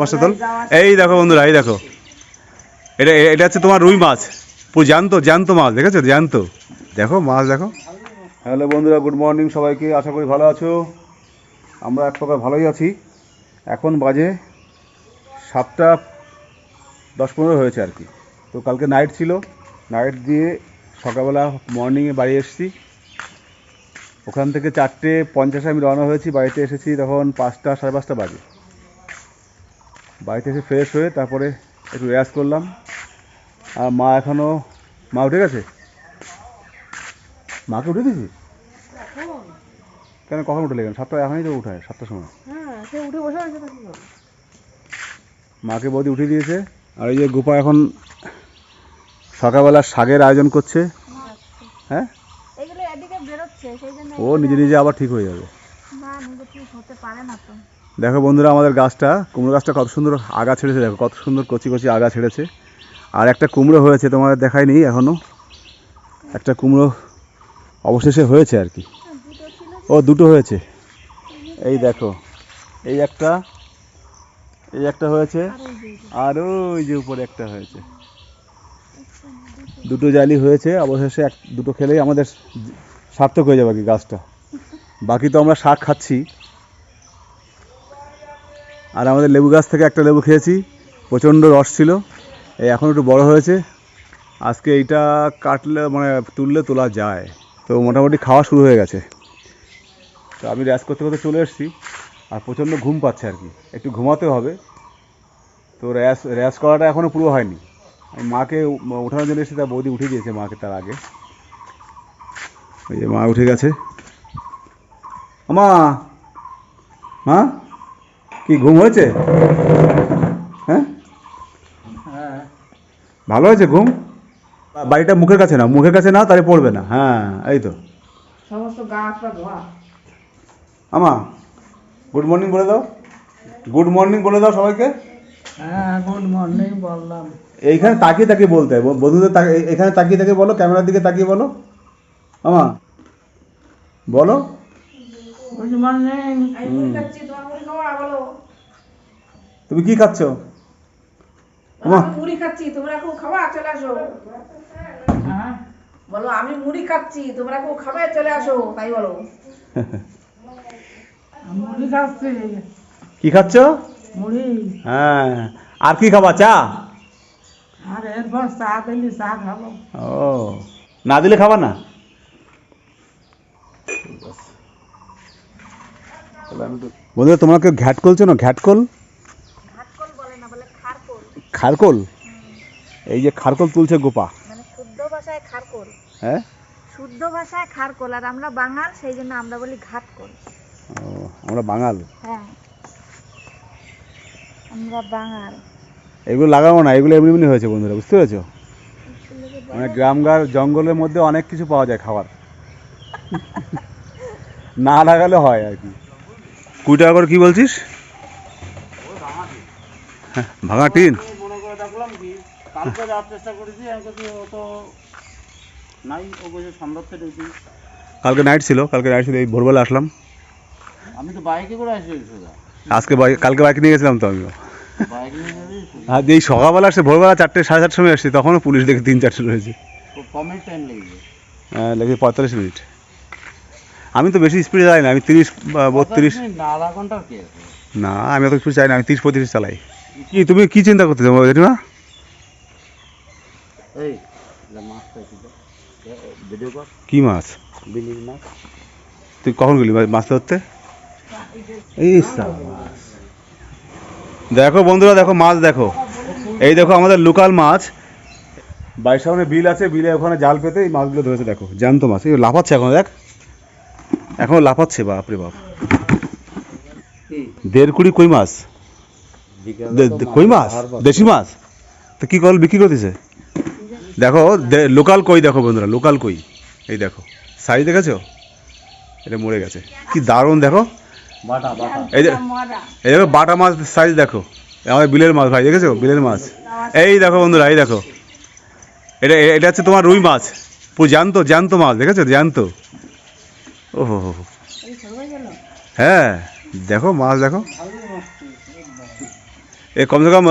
মাছটা তোল এই দেখো বন্ধুরা এই দেখো। এটা এটা হচ্ছে তোমার রুই মাছ। পুরো জ্যান্ত জ্যান্ত মাছ দেখেছ? জ্যান্ত। দেখো মাছ দেখো। হ্যালো বন্ধুরা গুড মর্নিং সবাইকে আশা করি ভালো আছো। আমরা এক প্রকার ভালোই আছি। এখন বাজে সাতটা দশ পনেরো হয়েছে আর কি। তো কালকে নাইট ছিল। নাইট দিয়ে সকালবেলা মর্নিংয়ে বাড়ি এসেছি। ওখান থেকে চারটে পঞ্চাশে আমি রওনা হয়েছি। বাড়িতে এসেছি তখন পাঁচটা সাড়ে পাঁচটা বাজে। বাড়িতে এসে ফ্রেশ হয়ে তারপরে একটু রেয়াজ করলাম। আর মা এখনও মা উঠে গেছে? মাকে উঠে দিয়েছি কেন কখন উঠে লেগেন সাতটা এখনই তো উঠায় সাতটার সময়। হ্যাঁ? মাকে বৌদি উঠিয়ে দিয়েছে। আর এই যে গোপা এখন সকালবেলা শাকের আয়োজন করছে। হ্যাঁ? ও নিজে নিজে আবার ঠিক হয়ে যাবে। না নিজে ঠিক হতে পারে না তো। দেখো বন্ধুরা আমাদের গাছটা, কুমড়ো গাছটা কত সুন্দর আগা ছেড়েছে, দেখো কত সুন্দর কচি কচি আগা ছেড়েছে। আর একটা কুমড়ো হয়েছে, তোমাদের দেখায়নি এখনও একটা কুমড়ো অবশেষে হয়েছে আর কি। ও, দুটো হয়েছে। এই দেখো, এই একটা এই একটা হয়েছে, আর ওই যে উপরে একটা হয়েছে। দুটো জালি হয়েছে, অবশেষে এক, দুটো খেলেই আমাদের সার্থক হয়ে যাবে কি গাছটা। বাকি তো আমরা শাক খাচ্ছি। আর আমাদের লেবু গাছ থেকে একটা লেবু খেয়েছি, প্রচণ্ড রস ছিল। এই এখন একটু বড় হয়েছে। আজকে এইটা কাটলে মানে তুললে তোলা যায়। তো মোটামুটি খাওয়া শুরু হয়ে গেছে। তো আমি র্যাস করতে করতে চলে এসেছি, আর প্রচণ্ড ঘুম পাচ্ছে আর কি। একটু ঘুমাতে হবে। তো র্যাস র্যাস করাটা এখনও পুরো হয়নি। মাকে ওঠানোর জন্য এসেছি, তার বৌদি উঠিয়ে দিয়েছে মাকে তার আগে। ওই যে মা উঠে গেছে। মা মা! কি ঘুম হয়েছে? হ্যাঁ? ভালো হয়েছে ঘুম? বাড়িটা মুখের কাছে না মুখের কাছে না তাহলে পড়বে না। হ্যাঁ এই তো। আমা গুড মর্নিং বলে দাও। গুড মর্নিং বলে দাও সবাইকে। হ্যাঁ গুড মর্নিং বললাম। এইখানে তাকিয়ে তাকিয়ে বলতে হয়। বন্ধুদের এখানে তাকিয়ে তাকিয়ে বলো ক্যামেরার দিকে তাকিয়ে বলো। আমা বলো। গুড মর্নিং তুমি কি খাচ্ছ? মুড়ি খাচ্ছি তোমরা কেউ খাওয়া চলে আসো। হ্যাঁ। বলো আমি মুড়ি খাচ্ছি তোমরা কেউ খাবে? চলে আসো তাই বলো। মুড়ি খাচ্ছি। কি খাচ্ছ? মুড়ি। হ্যাঁ। আর কি খাবা চা? আর এরপর চা দিলি চা খাব। ও। না দিলে খাবা না? বন্ধুরা তোমাকে ঘ্যাটকল চেনো? ঘ্যাটকল ঘাটকল বলে না বলে খারকল। এই যে খারকোল তুলছে গোপা। মানে শুদ্ধ ভাষায় খারকল। হ্যাঁ? শুদ্ধ ভাষায় খারকল আর আমরা বাঙাল সেই জন্য আমরা বলি ঘাটকল। ও আমরা বাঙাল? হ্যাঁ। আমরা বাঙাল। এগুলো লাগাবো না এগুলো এমনি এমনি হয়েছে বন্ধুরা বুঝতে পেরেছ? মানে গ্রামগার জঙ্গলের মধ্যে অনেক কিছু পাওয়া যায় খাবার। না লাগালে হয় আর কি। কুড়ি টাকা করে কি বলছিস? হ্যাঁ, ভাঙা টিন। মনে করে দেখলাম কি কালকে যাওয়ার চেষ্টা করেছি আমি ও তো নাই ও বলছে সন্ধ্যার থেকে কালকে নাইট ছিল কালকে নাইট ছিল এই ভোরবেলা আসলাম। আমি তো বাইকে করে আসি সোজা আজকে বাইক কালকে বাইক নিয়ে গেছিলাম তো আমিও। আর এই সকালবেলা আসছে ভোরবেলা চারটে সাড়ে চারটার সময় আসছি তখনও পুলিশ দেখে তিন চারটে রয়েছে। কমের টাইম লেগেছে। হ্যাঁ, লেগে পঁয়তাল্লিশ মিনিট। আমি তো বেশি স্পিডে যাই না আমি তিরিশ বত্রিশ। না আধা ঘণ্টার না আমি অত স্পিড চাই না আমি তিরিশ পঁয়ত্রিশ চালাই। কি তুমি কি চিন্তা করতেছো জেঠিমা? এই যা মাছ পাইছি ভিডিও কর। কি মাছ? তুই কখন গেলি মাছ ধরতে? এই। দেখো বন্ধুরা দেখো মাছ দেখো। এই দেখো আমাদের লোকাল মাছ। বাড়ির সামনে বিল আছে বিলে ওখানে জাল পেতে এই মাছগুলো ধরেছে দেখো। জ্যান্ত মাছ এই লাফাচ্ছে এখন দেখ। এখন লাফাচ্ছে বাপরে বাপ। দেড় কুড়ি কই মাছ? কই মাছ দেশি মাছ? তো কি কল বিক্রি করতেছে? দেখো লোকাল কই দেখো বন্ধুরা লোকাল কই? এই দেখো সাইজ দেখেছ? এটা মরে গেছে। কি দারুণ দেখো। এই এই দেখো বাটা মাছ সাইজ দেখো। আমাদের বিলের মাছ ভাই দেখেছ? বিলের মাছ। এই দেখো বন্ধুরা এই দেখো। এটা এটা হচ্ছে তোমার রুই মাছ। পুরো জ্যান্ত জ্যান্ত মাছ দেখেছ? জ্যান্ত। হো। হ্যাঁ দেখো মাছ দেখো। এ কমসে কম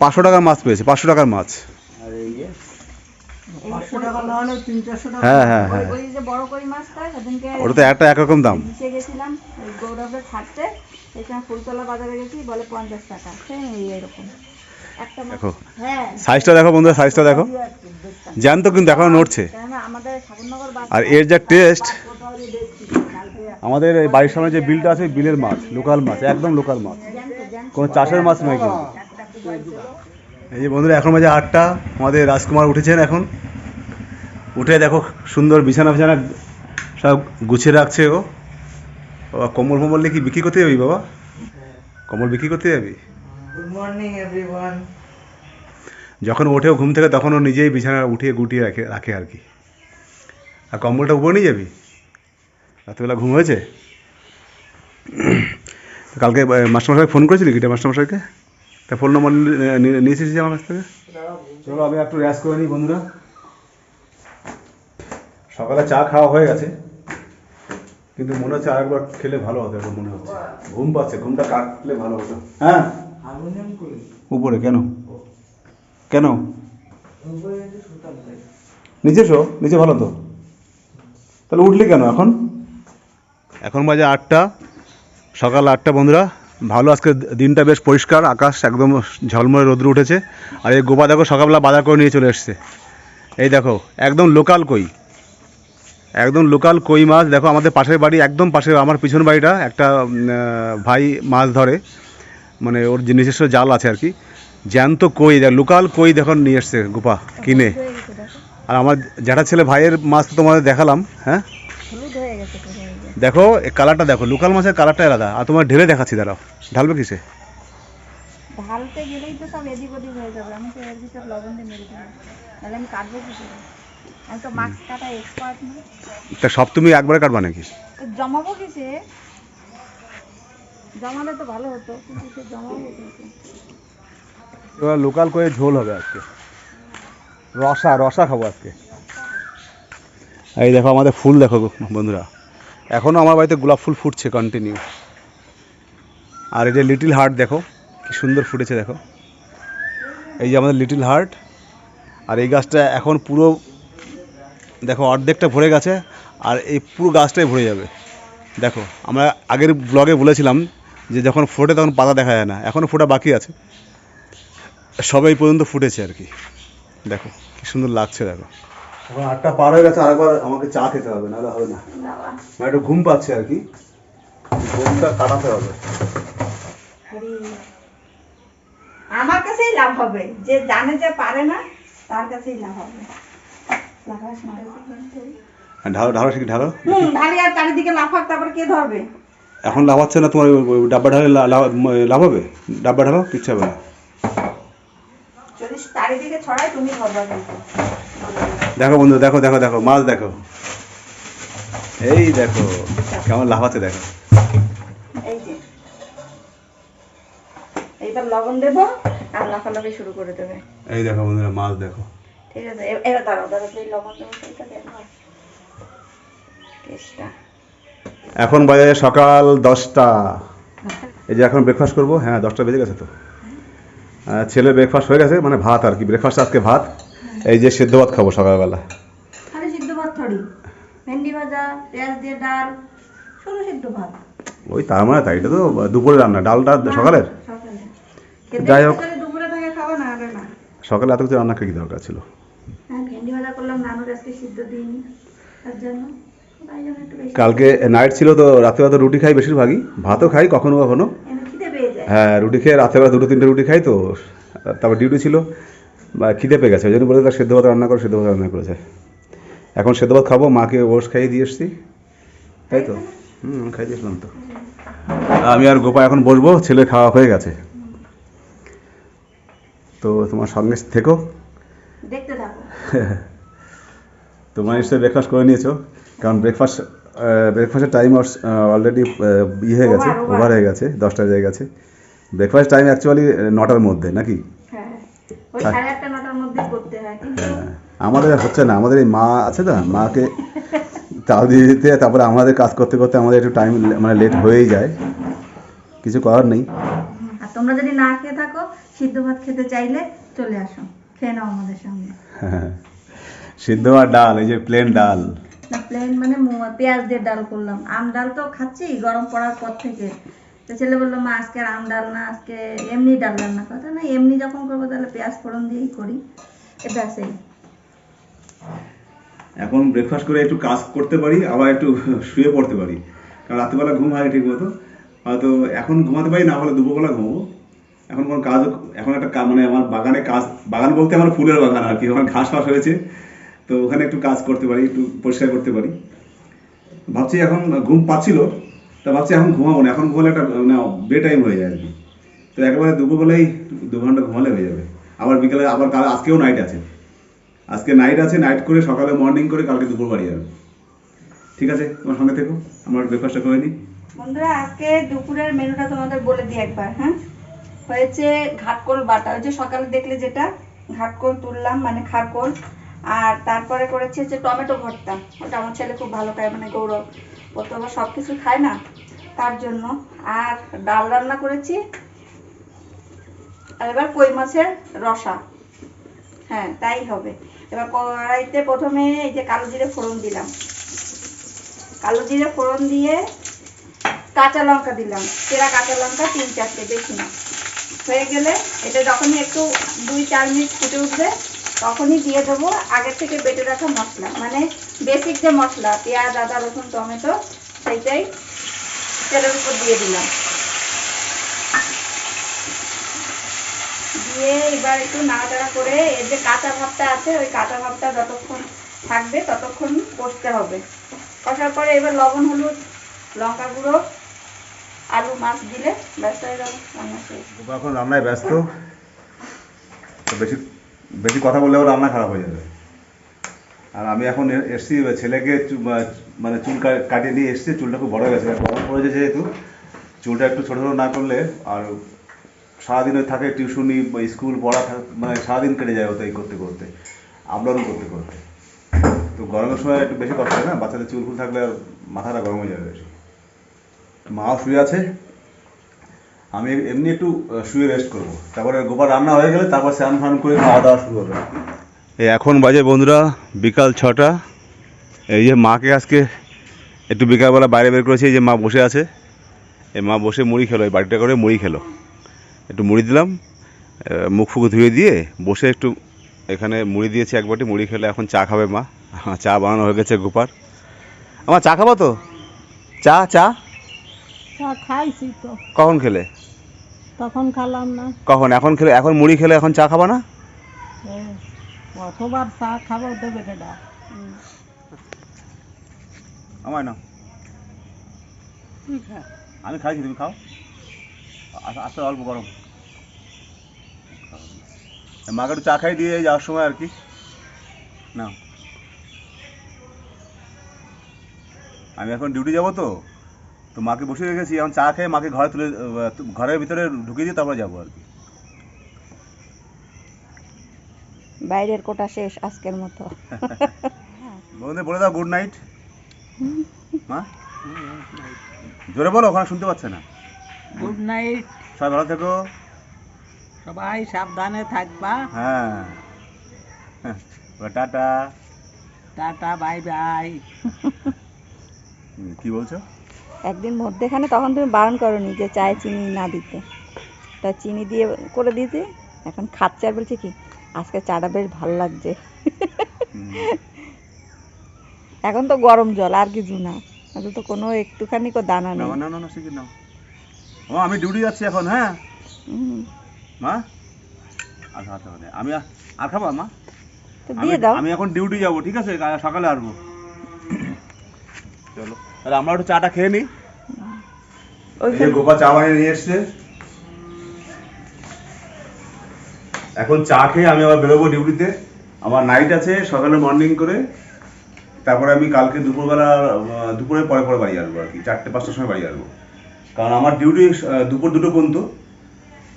পাঁচশো টাকার মাছ পেয়েছে পাঁচশো টাকার মাছ। হ্যাঁ হ্যাঁ হ্যাঁ। ওই যে বড় কই মাছটা সেদিনকে ওটা তো একটা একরকম দাম। গেছিলাম ফুলতলা বাজারে গেছি বলে পঞ্চাশ টাকা। সেই এরকম মাছ দেখো। হ্যাঁ। সাইজটা দেখো বন্ধুরা সাইজটা দেখো। জ্যান্ত কিন্তু এখনও নড়ছে। আর এর যা টেস্ট আমাদের এই বাড়ির সামনে যে বিলটা আছে বিলের মাছ লোকাল মাছ একদম লোকাল মাছ। কোনো চাষের মাছ নয় কিন্তু। এই যে বন্ধুরা এখন বাজে আটটা। আমাদের রাজকুমার উঠেছেন এখন। উঠে দেখো সুন্দর বিছানা বিছানা সব গুছিয়ে রাখছে ও। কম্বল ফম্বল নিয়ে কি বিক্রি করতে যাবি বাবা? কম্বল বিক্রি করতে যাবি? গুড মর্নিং এভরিওয়ান যখন ওঠেও ঘুম থেকে তখন ও নিজেই বিছানা উঠিয়ে গুটিয়ে রাখে রাখে আর কি। আর কম্বলটা উপরে নিয়ে যাবি? রাত্রিবেলা ঘুম হয়েছে? কালকে মাস্টারমশাই ফোন করেছিলি গিটা মাস্টারমশাইকে? তা ফোন নম্বর নিয়েছিস যে আমার কাছ থেকে? চলো আমি একটু র্যাস করে নিই বন্ধুরা। সকালে চা খাওয়া হয়ে গেছে। কিন্তু মনে হচ্ছে আরেকবার খেলে ভালো হতো এখন মনে হচ্ছে। ঘুম পাচ্ছে ঘুমটা কাটলে ভালো হতো। হ্যাঁ। উপরে কেন? কেন? নিচে শো নিচে ভালো তো। তাহলে উঠলি কেন এখন? এখন বাজে আটটা সকাল আটটা বন্ধুরা। ভালো আজকে দিনটা বেশ পরিষ্কার আকাশ একদম ঝলমলে রোদ্র উঠেছে। আর এই গোপা দেখো সকালবেলা বাজার করে নিয়ে চলে এসছে। এই দেখো একদম লোকাল কই। একদম লোকাল কই মাছ। দেখো আমাদের পাশের বাড়ি একদম পাশে আমার পিছন বাড়িটা একটা ভাই মাছ ধরে। মানে ওর যে নিজস্ব জাল আছে আর কি জ্যান্ত কই দেখ লোকাল কই দেখো নিয়ে এসছে গোপা কিনে। আর আমার জ্যাঠা ছেলে ভাইয়ের মাছ তো তোমাদের দেখালাম হ্যাঁ। দেখো এই কালারটা দেখো লোকাল মাছের কালারটা আলাদা। আর তোমার ঢেলে দেখাচ্ছি দাঁড়াও। ঢালবে কিসে? ঢালতে গেলেই তো সব এদিক ওদিক হয়ে যাবে। আমি তো এর ভিতর লবণ দিয়ে মেরে দেবো তাহলে আমি কাটবো কি করে আমি তো মাছ কাটা এক্সপার্ট না। তা সব তুমি একবারে কাটবা নাকি? জমাবো কিসে? জমালে তো ভালো হতো, কিন্তু সে কিসে এবার লোকাল করে ঝোল হবে আজকে। রসা রসা খাব আজকে। এই দেখো আমাদের ফুল দেখো বন্ধুরা। এখনও আমার বাড়িতে গোলাপ ফুল ফুটছে কন্টিনিউ আর এই যে লিটিল হার্ট দেখো, কি সুন্দর ফুটেছে দেখো। এই যে আমাদের লিটিল হার্ট আর এই গাছটা এখন পুরো, দেখো অর্ধেকটা ভরে গেছে, আর এই পুরো গাছটাই ভরে যাবে। দেখো, আমরা আগের ব্লগে বলেছিলাম যে যখন ফোটে তখন পাতা দেখা যায় না। এখনও ফোটা বাকি আছে। সবাই পর্যন্ত ফুটেছে আর কি। দেখো কি সুন্দর লাগছে দেখো। এখন আটটা পার হয়ে গেছে আরেকবার আমাকে চা খেতে হবে নাহলে হবে না। মানে একটু ঘুম পাচ্ছে আর কি। ঘুমটা কাটাতে হবে। আমার কাছেই লাভ হবে। যে জানে যে পারে না তার কাছেই লাভ হবে। ঢালো ঢালো ঢালো। ঢালি আর চারিদিকে লাফাক তারপর কে ধরবে? এখন লাভ হচ্ছে না তোমার ডাব্বা ঢালে লাভ হবে? ডাব্বা ঢালো? কিচ্ছু হবে না। দেখো বন্ধু দেখো দেখো দেখো মাছ দেখো। এই দেখো কেমন লাফাচ্ছে দেখো। এই এইবার লবণ দেবো আর লাফালাফি শুরু করে দেবে। এই দেখো বন্ধুরা মাছ দেখো। ঠিক আছে এবার দাঁড়াও দাঁড়াও লবণ দেবো দেখো টেস্টটা। এখন বাজে সকাল দশটা। এই যে এখন ব্রেকফাস্ট করব। হ্যাঁ দশটা বেজে গেছে তো। ছেলের ব্রেকফাস্ট হয়ে গেছে মানে ভাত আর কি। ব্রেকফাস্ট আজকে ভাত। এই যে সেদ্ধ ভাত খাব সকালবেলা। ওই তার মানে তাই এটা তো দুপুরে রান্না। ডালটা সকালের? যাই হোক। সকালে এত কিছু রান্না কি দরকার ছিল? হ্যাঁ ভেন্ডি ভাজা করলাম নানুর আজকে সিদ্ধ দিইনি তার জন্য। কালকে নাইট ছিল তো রাত্রে তো রুটি খাই বেশিরভাগই। ভাতও খাই কখনো কখনো। হ্যাঁ রুটি খেয়ে রাত্রেবেলা দুটো তিনটে রুটি খাই তো তারপর ডিউটি ছিল। বা খিদে পেয়ে গেছে ওই জন্য বলে তার সেদ্ধ ভাত রান্না করে সেদ্ধ ভাত রান্না করেছে। এখন সেদ্ধ ভাত খাব মাকে ওটস খাইয়ে দিয়ে এসছি। তাই তো? হুম খাই দিয়েছিলাম তো। আমি আর গোপা এখন বসবো ছেলে খাওয়া হয়ে গেছে। তো তোমার সঙ্গে থেকো। দেখতে থাকো। তোমরা নিশ্চয়ই ব্রেকফাস্ট করে নিয়েছো। কারণ ব্রেকফাস্ট ব্রেকফাস্টের টাইম অলরেডি ইয়ে হয়ে গেছে. ওভার হয়ে গেছে দশটা হয়ে গেছে। ব্রেকফাস্ট টাইম অ্যাকচুয়ালি নটার মধ্যে নাকি? হ্যাঁ হয়। হ্যাঁ, আমাদের হচ্ছে না আমাদের এই মা আছে না মাকে চাল দিয়ে দিতে তারপরে আমাদের কাজ করতে করতে আমাদের একটু টাইম মানে লেট হয়েই যায়। কিছু করার নেই। আর তোমরা যদি না খেয়ে থাকো সিদ্ধ ভাত খেতে চাইলে চলে আসো খেয়ে নাও আমাদের সঙ্গে সিদ্ধ আর ডাল এই যে প্লেন ডাল। না প্লেন মানে পেঁয়াজ দিয়ে ডাল করলাম। আম ডাল তো খাচ্ছি, গরম পড়ার পর থেকে। তো ছেলে বলল, মা আজকে আর আম ডাল না, আজকে এমনি ডাল রান্না কথা না, এমনি যখন করব তাহলে পেঁয়াজ ফোড়ন দিয়েই করি। এটা সেই এখন ব্রেকফাস্ট করে একটু কাজ করতে পারি, আবার একটু শুয়ে পড়তে পারি। কারণ রাত্রিবেলা ঘুম হয় ঠিক মতো হয়তো এখন ঘুমাতে পারি, না হলে দুপুরবেলা ঘুমাবো। এখন কোনো কাজ, এখন একটা মানে আমার বাগানে কাজ বাগান বলতে আমার ফুলের বাগান আর কি। আমার ঘাস ফাস হয়েছে। তো ওখানে একটু কাজ করতে পারি, একটু পরিষ্কার করতে পারি। ভাবছি এখন ঘুম পাচ্ছিল, তা ভাবছি এখন ঘুমাবো না, এখন ঘুমালে একটা মানে বে টাইম হয়ে যায় আর কি। তো একেবারে দুপুরবেলায় দু ঘণ্টা ঘুমালে হয়ে যাবে। আবার বিকেলে, আবার কাল, আজকেও নাইট আছে। আজকে নাইট আছে নাইট করে সকালে মর্নিং করে কালকে দুপুর বাড়ি যাবে। ঠিক আছে, তোমার সঙ্গে থেকো, আমার ব্রেকফাস্টটা করে নিই বন্ধুরা, আজকে দুপুরের মেনুটা তোমাদের বলে দিই একবার হ্যাঁ? হয়েছে ঘাটকোল বাটা, ওই যে সকালে দেখলে যেটা, ঘাটকোল তুললাম মানে খারকোল। আর তারপরে করেছি হচ্ছে টমেটো ভর্তা। ওটা আমার ছেলে খুব ভালো খায় মানে গৌরব। ও তো আবার সব কিছু খায় না, তার জন্য। আর ডাল রান্না করেছি। আর এবার কই মাছের রসা। হ্যাঁ তাই হবে। এবার কড়াইতে প্রথমে এই যে কালো জিরে ফোড়ন দিলাম। কালো জিরে ফোড়ন দিয়ে কাঁচা লঙ্কা দিলাম। চেরা কাঁচা লঙ্কা তিন চারটে বেশি না। হয়ে গেলে এটা যখনই একটু দুই চার মিনিট ফুটে উঠবে তখনই দিয়ে দেবো। আগের থেকে বেটে রাখা মশলা মানে বেসিক যে মশলা, পেঁয়াজ, আদা, রসুন, টমেটো, সেইটাই তেলের উপর দিয়ে দিলাম। দিয়ে এবার একটু নাড়াচাড়া করে এর যে কাঁচা ভাবটা আছে, ওই কাঁচা ভাবটা যতক্ষণ থাকবে ততক্ষণ কষতে হবে। কষার পরে এবার লবণ, হলুদ, লঙ্কা গুঁড়ো, আলু, মাছ দিলে ব্যস্ত হয়ে যাবে, রান্না শেষ। এখন রান্নায় ব্যস্ত। বেশি বেশি কথা বললেও রান্না খারাপ হয়ে যাবে। আর আমি এখন এসছি ছেলেকে মানে চুল কাটিয়ে নিয়ে এসছি, চুলটা খুব বড় হয়ে গেছে। গরম পড়েছে যেহেতু, চুলটা একটু ছোটো ছোটো না করলে আর সারাদিন ওই থাকে টিউশনি স্কুল পড়া মানে সারাদিন কেটে যায় ওতে এই করতে করতে, আপলোডও করতে করতে। তো গরমের সময় একটু বেশি কষ্ট হয় না? বাচ্চাদের চুল ফুল থাকলে মাথাটা গরম হয়ে যাবে বেশি। মাও শুয়ে আছে আমি এমনি একটু শুয়ে রেস্ট করব। তারপরে গোপাল রান্না হয়ে গেলে তারপর স্নান ফান করে খাওয়া দাওয়া শুরু এই এখন বাজে বন্ধুরা বিকাল ছটা। এই যে মাকে আজকে একটু বিকালবেলা বাইরে বের করেছি, এই যে মা বসে আছে। এই মা বসে মুড়ি খেলো, এই বাড়িটা করে মুড়ি খেলো। একটু মুড়ি দিলাম মুখ ফুক ধুয়ে দিয়ে বসে একটু এখানে মুড়ি দিয়েছি এক বাটি, মুড়ি খেলে এখন চা খাবে মা। চা বানানো হয়ে গেছে গোপার আমার চা খাব তো? চা চা? চা খাইছি তো। কখন খেলে? তখন খালাম না। কখন? এখন খেলে? এখন মুড়ি খেলে এখন চা খাবা না? কতবার চা খাব দেবে কেডা আমায় না আমি খাইছি তুমি খাও। আস- আসতে অল্প গরম। মাকে একটু চা খাই দিয়ে যাওয়ার সময় আর কি। না আমি এখন ডিউটি যাব তো। তো মাকে বসে রেখেছি এখন চা খেয়ে মাকে ঘরে তুলে ঘরের ভিতরে ঢুকিয়ে দিয়ে তারপরে যাব আর কি। বাইরের কোটা শেষ আজকের মতো। বন্ধুদের বলে দাও গুড নাইট মা? জোরে বলো ওখানে শুনতে পাচ্ছে না। গুড নাইট সবাই ভালো থেকো। সবাই সাবধানে থাকবা। হ্যাঁ। হ্যাঁ, টাটা। Tata bye bye. কি বলছো? একদিন মধ্যেখানে তখন তুমি বারণ করনি যে চায়ে চিনি না দিতে। তা চিনি দিয়ে করে দিতে এখন খাচ্ছে আর বলছে কি আজকে চাটা বেশ ভালো লাগছে। এখন তো গরম জল আর কিছু না। এখন তো কোনো একটুখানি কো দানা না নেই। না না না নাও ও আমি ডিউটি যাচ্ছি এখন হ্যাঁ? মা? আচ্ছা আচ্ছা মানে আমি আর- আর খাব মা? তো দিয়ে দাও। আমি এখন ডিউটি যাব ঠিক আছে? সকালে আসব। চলো। তাহলে আমরা একটু চাটা খেয়ে নিই গোপা চা বানিয়ে নিয়ে এসছে। এখন চা খেয়ে আমি আবার বেরোবো ডিউটিতে। আমার নাইট আছে সকালে মর্নিং করে। তারপরে আমি কালকে দুপুরবেলা আহ, দুপুরের পরে পরে বাড়ি আসব আর কি। চারটে পাঁচটার সময় বাড়ি আসব। কারণ আমার ডিউটি দুপুর দুটো পর্যন্ত।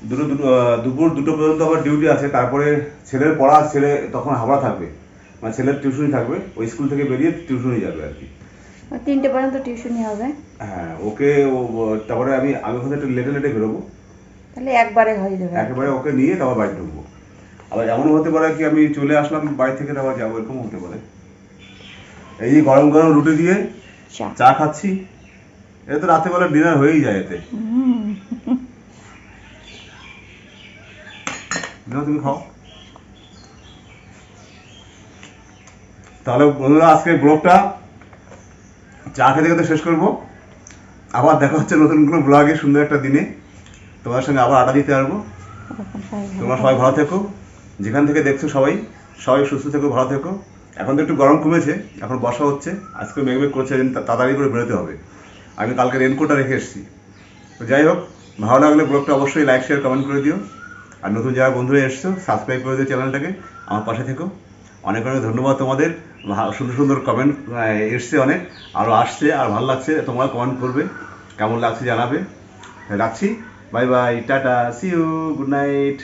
দুটো দুটো দুপুর দুটো পর্যন্ত আমার ডিউটি আছে। তারপরে ছেলের পড়া ছেলে তখন হাওড়া থাকবে। মানে ছেলের টিউশনি থাকবে। ওই স্কুল থেকে বেরিয়ে টিউশনি যাবে আর কি। তিনটে পর্যন্ত টিউশনি হবে। হ্যাঁ ওকে ও তারপরে আমি আমি ওখানে একটু লেটে লেটে বেরোবো। তাহলে একবারে হয়ে যাবে। একেবারে ওকে নিয়ে তারপর বাড়ি ঢুকবো। আবার এমন হতে পারে কি আমি চলে আসলাম বাড়ি থেকে তারপর যাব এরকম হতে পারে। এই গরম গরম রুটি দিয়ে চা। খাচ্ছি এটা তো রাতেবেলা ডিনার হয়েই যায় এতে। তুমি খাও। তাহলে বন্ধুরা আজকে ব্লগটা চা খেতে খেতে শেষ করব। আবার দেখা হচ্ছে নতুন কোনো ব্লগে সুন্দর একটা দিনে। তোমার সঙ্গে আবার আড্ডা দিতে পারব। তোমরা সবাই ভালো থেকো। যেখান থেকে দেখছ সবাই সবাই সুস্থ থেকো, ভালো থেকো। এখন তো একটু গরম কমেছে, এখন বর্ষা হচ্ছে। আজকে মেঘ মেঘ করছে তাড়াতাড়ি করে বেরোতে হবে। আমি কালকে রেনকোটটা রেখে এসেছি। তো যাই হোক, ভালো লাগলে ব্লগটা অবশ্যই লাইক শেয়ার কমেন্ট করে দিও। আর নতুন যারা বন্ধুরা এসছো সাবস্ক্রাইব করে দিও চ্যানেলটাকে। আমার পাশে থেকো। অনেক অনেক ধন্যবাদ তোমাদের। সুন্দর সুন্দর কমেন্ট এসছে অনেক। আরও আসছে, আর ভালো লাগছে, তোমরা কমেন্ট করবে। কেমন লাগছে জানাবে। রাখছি। Bye bye tata see you good night